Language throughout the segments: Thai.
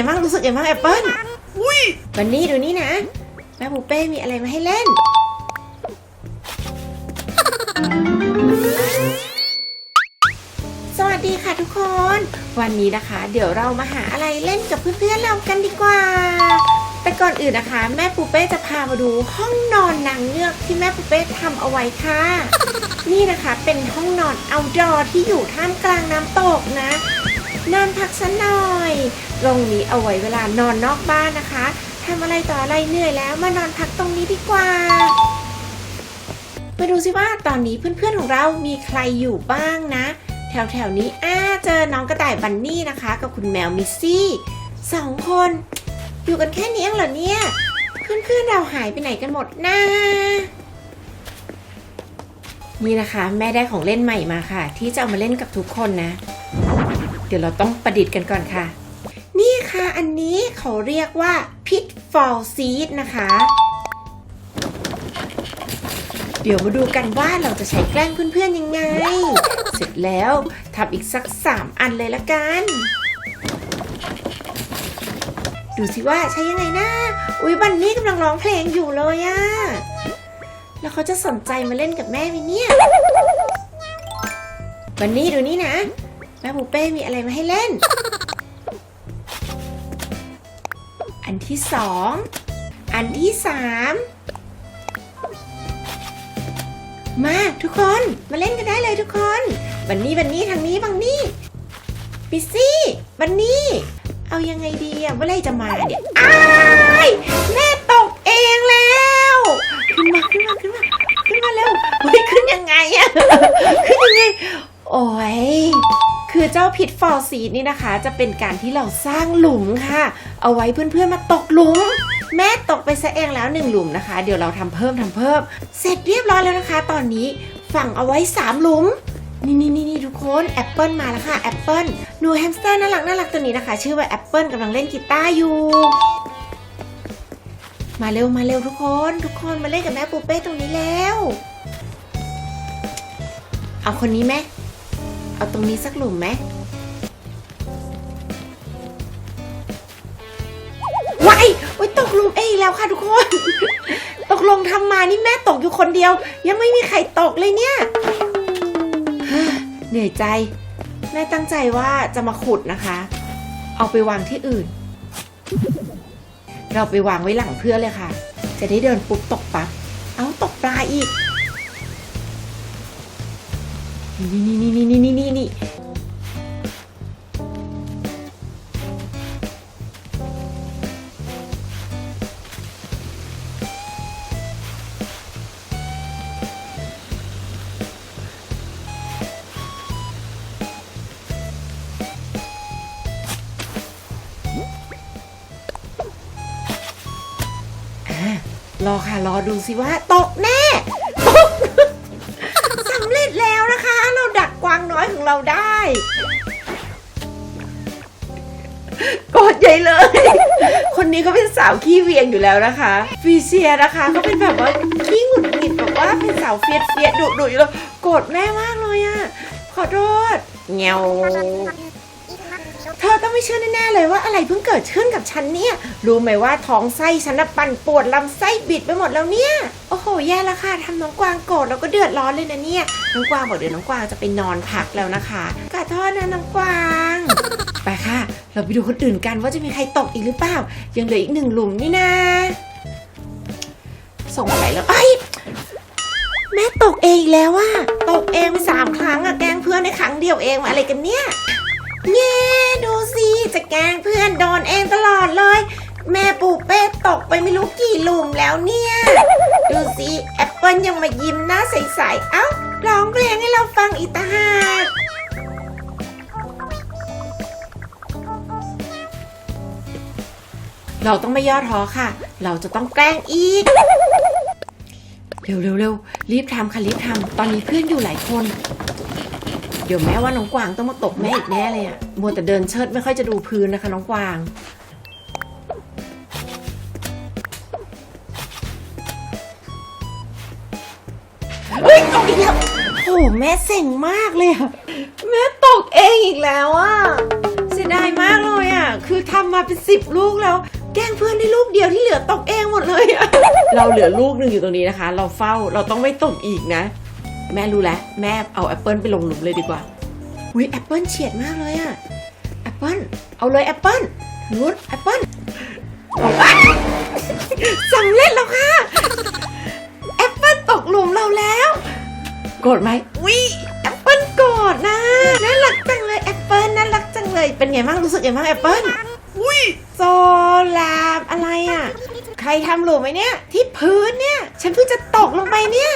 งบ้างรู้สึกไงบ้างแอปเปิ้ลอุ้ยวันนี้ดูนี่นะแม่ปูเป้มีอะไรมาให้เล่น สวัสดีค่ะทุกคน วันนี้นะคะ เดี๋ยวเรามาหาอะไรเล่นกับเพื่อนๆเรากันดีกว่า แต่ก่อนอื่นนะคะ แม่ปูเป้จะพามาดูห้องนอนนางเงือกที่แม่ปูเป้ทำเอาไว้ค่ะ นี่นะคะเป็นห้องนอนเอาดอที่อยู่ท่ามกลางน้ำตกนะนอนพักสักหน่อย ตรงนี้เอาไว้เวลานอนนอกบ้านนะคะทำอะไรต่ออะไรเหนื่อยแล้วมานอนพักตรงนี้ดีกว่ามาดูสิว่าตอนนี้เพื่อนๆของเรามีใครอยู่บ้างนะ แถวๆนี้อ้าเจอน้องกระต่ายบันนี่นะคะ กับคุณแมวมิซี่สองคน อยู่กันแค่นี้เองเหรอเนี่ย เพื่อนๆเราหายไปไหนกันหมดนะนี่นะคะ แม่ได้ของเล่นใหม่มาค่ะ ที่จะเอามาเล่นกับทุกคนนะ เดี๋ยวเราต้องประดิษฐ์กันก่อนค่ะ ค่ะ อันนี้เขาเรียกว่า pitfall seed นะคะ เดี๋ยวมาดูกันว่าเราจะใช้แกล้งเพื่อนๆยังไง เสร็จแล้วทำอีกสัก 3 อันเลยละกัน ดูสิว่าใช้ยังไงนะอุ๊ยบันนี่กำลังร้องเพลงอยู่เลยอะแล้วเขาจะสนใจมาเล่นกับแม่ไหมเนี่ยบันนี่ดูนี่นะแม่ปูเป้มีอะไรมาให้เล่น อันที่สอง อันที่สามมาทุกคนมาเล่นกันได้เลยทุกคนบันนี่บันนี่ทางนี้บังนี่ปิซซี่บันนี่ เอายังไงดีอะเมื่อไรจะมาเนี่ยอ้ายแม่ตกเองแล้วขึ้นมาขึ้นมาขึ้นมาขึ้นมาเร็วเฮ้ยขึ้นยังไงอะขึ้นยังไงโอ้ย คือเจ้าพิษฟอร์ซีดนี่นะคะ จะเป็นการที่เราสร้างหลุมค่ะ เอาไว้เพื่อนๆมาตกหลุม แม่ตกไปซะเองแล้วหนึ่งหลุมนะคะ เดี๋ยวเราทำเพิ่มทำเพิ่ม เสร็จเรียบร้อยแล้วนะคะ ตอนนี้ฝังเอาไว้ 3 หลุมนี่นี่นี่นี่ทุกคนแอปเปิลมาแล้วค่ะแอปเปิลหนูแฮมสเตอร์น่ารักน่ารักตัวนี้นะคะ ชื่อว่าแอปเปิลกำลังเล่นกีตาร์อยู่ มาเร็วมาเร็วทุกคน ทุกคนมาเล่นกับแม่ปูเป้ตรงนี้แล้ว เอาคนนี้ไหม เอาตรงนี้สักหลุมไหมว้ายโอ๊ยตกหลุมเองแล้วค่ะทุกคน ตกลงทำมานี่แม่ตกอยู่คนเดียว ยังไม่มีใครตกเลยเนี่ย เหนื่อยใจ แม่ตั้งใจว่าจะมาขุดนะคะ เอาไปวางที่อื่น เราไปวางไว้หลังเพื่อนเลยค่ะ จะได้เดินปุ๊บตกปั๊บ เอาตกปลาอีก นี่นี่นี่นี่นี่นี่นี่อ่รอค่ะ รอดูสิว่าตกแน่ วางน้อยของเราได้กอดใหญ่เลย คนนี้เขาเป็นสาวขี้เวียงอยู่แล้วนะคะ ฟีเซียนะคะเขาเป็นแบบว่าขี้หงุดหงิดแบบว่าเป็นสาวเฟียดเฟียดดุดุอยู่แล้วโกรธแม่มากเลยอะขอโทษเงว เธอต้องไม่เชื่อแน่ๆเลยว่าอะไรเพิ่งเกิดขึ้นกับฉันเนี่ย รู้ไหมว่าท้องไส้ฉันน่ะปั่นปวดลำไส้บิดไปหมดแล้วเนี่ย โอ้โห แย่แล้วค่ะทำน้องกวางโกรธแล้วก็เดือดร้อนเลยนะเนี่ย น้องกวางบอกเดี๋ยวน้องกวางจะไปนอนพักแล้วนะคะขอโทษนะน้องกวางไปค่ะ เราไปดูคนอื่นกันว่าจะมีใครตกอีกหรือเปล่า ยังเหลืออีกหนึ่งหลุมนี่นะส่งไปแล้วไอ้แม่ตกเองแล้วอะตกเองไปสามครั้งอะแกล้งเพื่อนในครั้งเดียวเองอะไรกันเนี่ย เย่ดูสิจะแกล้งเพื่อนโดนเองตลอดเลย แม่ปูเป้ตกไปไม่รู้กี่หลุมแล้วเนี่ย ดูสิแอปเปิลยังมายิ้มหน้าใสๆเอ้าร้องเพลงให้เราฟังอีกต่างหากเราต้องไม่ย่อท้อค่ะ เราจะต้องแกล้งอีก เร็วเร็วเร็วรีบทำค่ะรีบทำตอนนี้เพื่อนอยู่หลายคน ดี๋ยวแม่ว่าน้องกวางต้องมาตกแม่อีกแน่เลยอะมัวแต่เดินเชิดไม่ค่อยจะดูพื้นนะคะ น้องกวาง เฮ้ยตกอีกแล้วโอ้แม่เซ็งมากเลยอะแม่ตกเองอีกแล้วอะเสียดายมากเลยอะคือทำมาเป็นสิบลูกแล้ว แกล้งเพื่อนได้ลูกเดียวที่เหลือตกเองหมดเลยอะเราเหลือลูกหนึ่งอยู่ตรงนี้นะคะ เราเฝ้าเราต้องไม่ตกอีกนะ แม่รู้แล้วแม่เอาแอปเปิลไปลงหลุมเลยดีกว่าอุ้ยแอปเปิลเฉียดมากเลยอะแอปเปิลเอาเลยแอปเปิลนุชแอปเปิลสำเร็จแล้วค่ะแอปเปิลตกหลุมเราแล้วโกรธไหมวิแอปเปิลโกรธนะน่ารักจังเลยแอปเปิลน่ารักจังเลยเป็นไงบ้างรู้สึกไงบ้างแอปเปิลอุ้ยโซลาบอะไรอะใครทำหลุมไหมเนี่ย ที่พื้นเนี่ย ฉันเพิ่งจะตกลงไปเนี่ย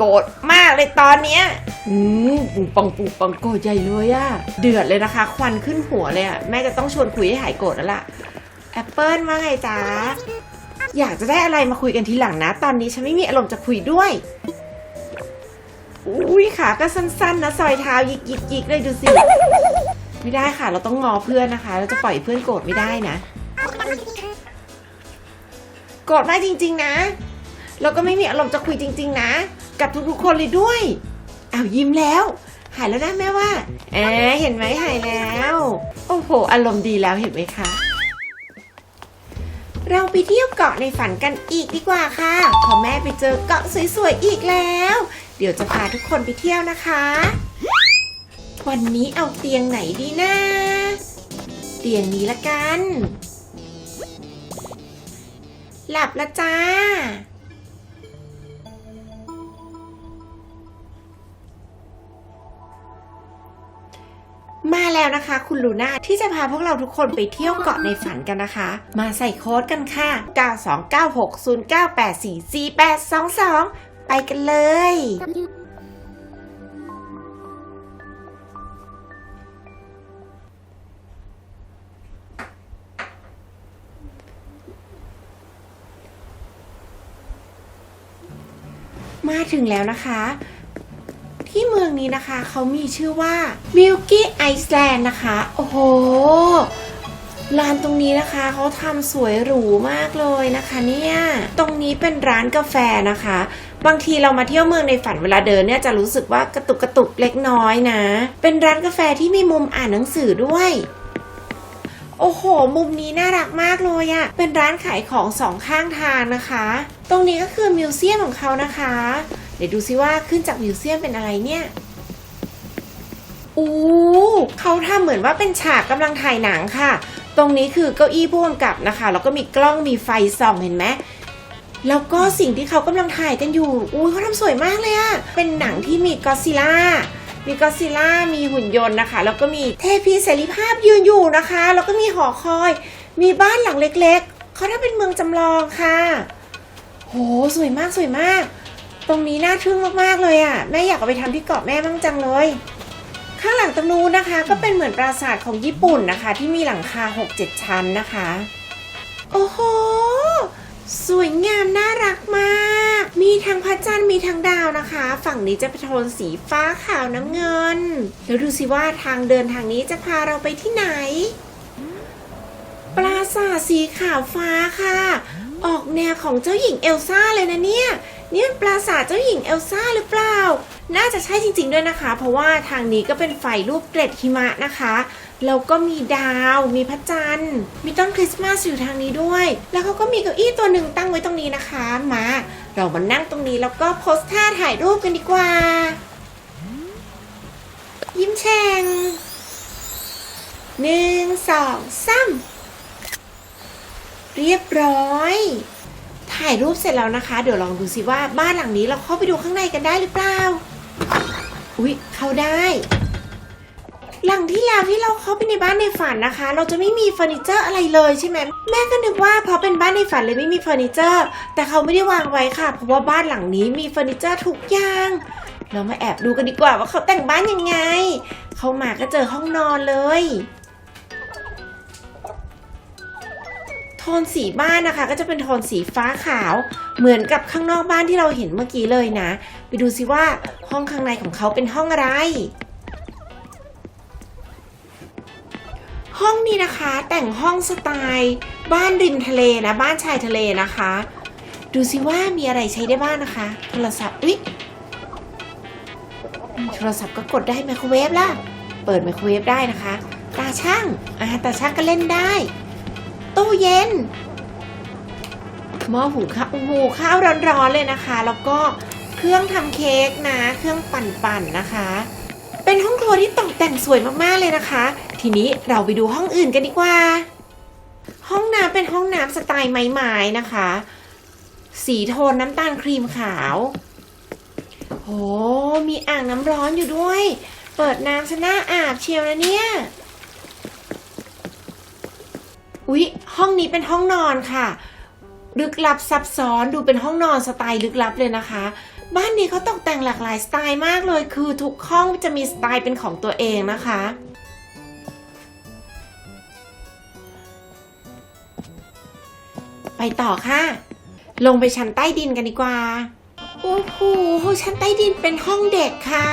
โกรธมากเลยตอนเนี้ยอืมปุงปังปุงปังโกรธใหญ่เลยอะเดือดเลยนะคะ ควันขึ้นหัวเลยอะแม่จะต้องชวนคุยให้หายโกรธแล้วล่ะแอปเปิลว่าไงจ๊ะอยากจะได้อะไรมาคุยกันทีหลังนะ ตอนนี้ฉันไม่มีอารมณ์จะคุยด้วยอุ้ยขาก็สั้นๆนะซอยเท้ายิกยิกยิกเลยดูสิไม่ได้ค่ะ เราต้องงอเพื่อนนะคะ เราจะปล่อยเพื่อนโกรธไม่ได้นะ โกรธมากจริง ๆ นะ เราก็ไม่มีอารมณ์จะคุยจริง ๆ นะ กับทุกๆคนเลยด้วยเอ้ายิ้มแล้ว หายแล้วนะแม่ว่าแอบเห็นไหมหายแล้ว โอ้โห อารมณ์ดีแล้วเห็นไหมคะ เราไปเที่ยวเกาะในฝันกันอีกดีกว่าค่ะพอแม่ไปเจอเกาะสวยๆอีกแล้ว เดี๋ยวจะพาทุกคนไปเที่ยวนะคะ วันนี้เอาเตียงไหนดีนะเตียงนี้ละกัน หลับละจ้า มาแล้วนะคะคุณลูน่าที่จะพาพวกเราทุกคนไปเที่ยวเกาะในฝันกันนะคะ มาใส่โค้ดกันค่ะ 929609844822ไปกันเลย มาถึงแล้วนะคะ ที่เมืองนี้นะคะ เขามีชื่อว่า Milky Iceland นะคะ โอ้โหร้านตรงนี้นะคะเขาทำสวยหรูมากเลยนะคะ เนี่ยตรงนี้เป็นร้านกาแฟนะคะ บางทีเรามาเที่ยวเมืองในฝันเวลาเดินเนี่ยจะรู้สึกว่ากระตุกกระตุกเล็กน้อยนะ เป็นร้านกาแฟที่มีมุมอ่านหนังสือด้วยโอ้โห มุมนี้น่ารักมากเลยอะ เป็นร้านขายของสองข้างทางนะคะ ตรงนี้ก็คือมิวเซียมของเขานะคะ เดี๋ยวดูซิว่าขึ้นจากมิวเซียมเป็นอะไรเนี่ยอู้เขาทำเหมือนว่าเป็นฉากกำลังถ่ายหนังค่ะ ตรงนี้คือเก้าอี้ผู้กำกับนะคะ แล้วก็มีกล้องมีไฟส่องเห็นไหมแล้วก็สิ่งที่เขากำลังถ่ายกันอยู่อุ้เขาทำสวยมากเลยอะเป็นหนังที่มีกอซิล่ามีกอซิล่ามีหุ่นยนต์นะคะ แล้วก็มีเทพีเสรีภาพยืนอยู่นะคะ แล้วก็มีหอคอย มีบ้านหลังเล็ก ๆ เขาทำเป็นเมืองจำลองค่ะ โห สวยมากสวยมาก ตรงนี้น่าทึ่งมากๆเลยอะแม่อยากเอาไปทำที่เกาะแม่บ้างจังเลย ข้างหลังตรงนู้นนะคะ ก็เป็นเหมือนปราสาทของญี่ปุ่นนะคะ ที่มีหลังคา 6-7 ชั้นนะคะ โอ้โหสวยงามน่ารักมาก มีทั้งพระจันทร์มีทั้งดาวนะคะ ฝั่งนี้จะเป็นโทนสีฟ้าขาวน้ำเงินแล้วดูสิว่าทางเดินทางนี้จะพาเราไปที่ไหน ปราสาทสีขาวฟ้าค่ะ ออกแนวของเจ้าหญิงเอลซ่าเลยนะเนี่ย เนี่ยปราสาทเจ้าหญิงเอลซ่าหรือเปล่า น่าจะใช่จริงๆด้วยนะคะ เพราะว่าทางนี้ก็เป็นไฟรูปเกล็ดหิมะนะคะ แล้วก็มีดาว มีพระจันทร์ มีต้นคริสต์มาสอยู่ทางนี้ด้วย แล้วเขาก็มีเก้าอี้ตัวหนึ่งตั้งไว้ตรงนี้นะคะ มา เรามานั่งตรงนี้แล้วก็โพสท่าถ่ายรูปกันดีกว่า ยิ้มแฉ่งหนึ่งสองสามเรียบร้อย ถ่ายรูปเสร็จแล้วนะคะ เดี๋ยวลองดูสิว่าบ้านหลังนี้เราเข้าไปดูข้างในกันได้หรือเปล่า อุ๊ย เข้าได้ หลังที่แล้วที่เราเข้าไปในบ้านในฝันนะคะ เราจะไม่มีเฟอร์นิเจอร์อะไรเลยใช่ไหมแม่ก็นึกว่าเพราะเป็นบ้านในฝันเลยไม่มีเฟอร์นิเจอร์ แต่เขาไม่ได้วางไว้ค่ะ เพราะว่าบ้านหลังนี้มีเฟอร์นิเจอร์ทุกอย่างเรามาแอบดูกันดีกว่าว่าเขาแต่งบ้านยังไง เขามาก็เจอห้องนอนเลย โทนสีบ้านนะคะ ก็จะเป็นโทนสีฟ้าขาวเหมือนกับข้างนอกบ้านที่เราเห็นเมื่อกี้เลยนะ ไปดูสิว่าห้องข้างในของเขาเป็นห้องอะไร ห้องนี้นะคะแต่งห้องสไตล์บ้านริมทะเลนะบ้านชายทะเลนะคะ ดูสิว่ามีอะไรใช้ได้บ้างนะคะ โทรศัพท์อุ๊ยโทรศัพท์ก็กดได้ไมโครเวฟล่ะ เปิดไมโครเวฟได้นะคะ ตาช่างอ่าตาช่างก็เล่นได้ ตู้เย็นหม้อหุงข้าวโอ้โหข้าวร้อนๆเลยนะคะ แล้วก็เครื่องทำเค้กนะ เครื่องปั่นๆนะคะ เป็นห้องครัวที่ตกแต่งสวยมากๆเลยนะคะ ทีนี้เราไปดูห้องอื่นกันดีกว่า ห้องน้ำเป็นห้องน้ำสไตล์ไม้ๆนะคะ สีโทนน้ำตาลครีมขาวโหมีอ่างน้ำร้อนอยู่ด้วย เปิดน้ำชนะอาบเชียวนะเนี่ย อุ๊ย ห้องนี้เป็นห้องนอนค่ะ ลึกลับซับซ้อนดูเป็นห้องนอนสไตล์ลึกลับเลยนะคะ บ้านนี้เขาตกแต่งหลากหลายสไตล์มากเลย คือทุกห้องจะมีสไตล์เป็นของตัวเองนะคะไปต่อค่ะ ลงไปชั้นใต้ดินกันดีกว่า โอ้โห ชั้นใต้ดินเป็นห้องเด็กค่ะ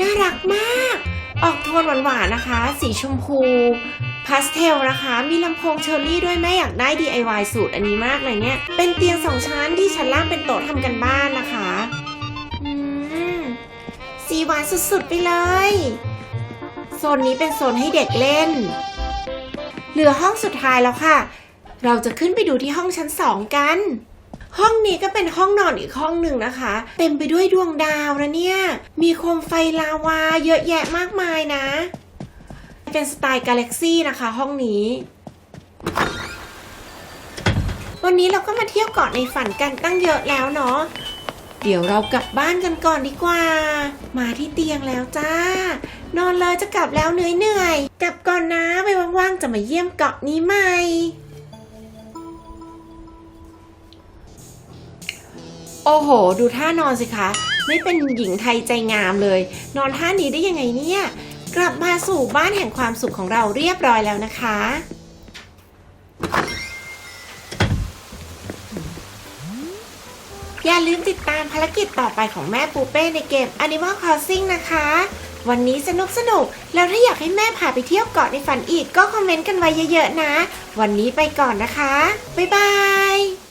น่ารักมาก ออกโทนหวานๆนะคะ สีชมพูพาสเทลนะคะ มีลำโพงเชอร์รี่ด้วยแม่อยากได้ DIY สูตรอันนี้มากเลยเนี่ย เป็นเตียงสองชั้นที่ชั้นล่างเป็นโต๊ะทำกันบ้านนะคะอืมสีหวานสุดๆไปเลย โซนนี้เป็นโซนให้เด็กเล่น เหลือห้องสุดท้ายแล้วค่ะ เราจะขึ้นไปดูที่ห้องชั้นสองกัน ห้องนี้ก็เป็นห้องนอนอีกห้องหนึ่งนะคะ เต็มไปด้วยดวงดาวนะเนี่ย มีโคมไฟลาวาเยอะแยะมากมายนะ เป็นสไตล์กาแล็กซี่นะคะ ห้องนี้ วันนี้เราก็มาเที่ยวเกาะในฝันกันตั้งเยอะแล้วเนาะเดี๋ยวเรากลับบ้านกันก่อนดีกว่า มาที่เตียงแล้วจ้า นอนเลยจะกลับแล้วเหนื่อยเหนื่อยๆกลับก่อนนะไปว่างๆจะมาเยี่ยมเกาะนี้ใหม่ โอ้โห ดูท่านอนสิคะ ไม่เป็นหญิงไทยใจงามเลย นอนท่านี้ได้ยังไงเนี่ย กลับมาสู่บ้านแห่งความสุขของเราเรียบร้อยแล้วนะคะ อย่าลืมติดตามภารกิจต่อไปของแม่ปูเป้ในเกม Animal Crossing นะคะ วันนี้สนุกสนุก แล้วถ้าอยากให้แม่พาไปเที่ยวเกาะในฝันอีกก็คอมเมนต์กันไว้เยอะๆนะ วันนี้ไปก่อนนะคะ บ๊ายบาย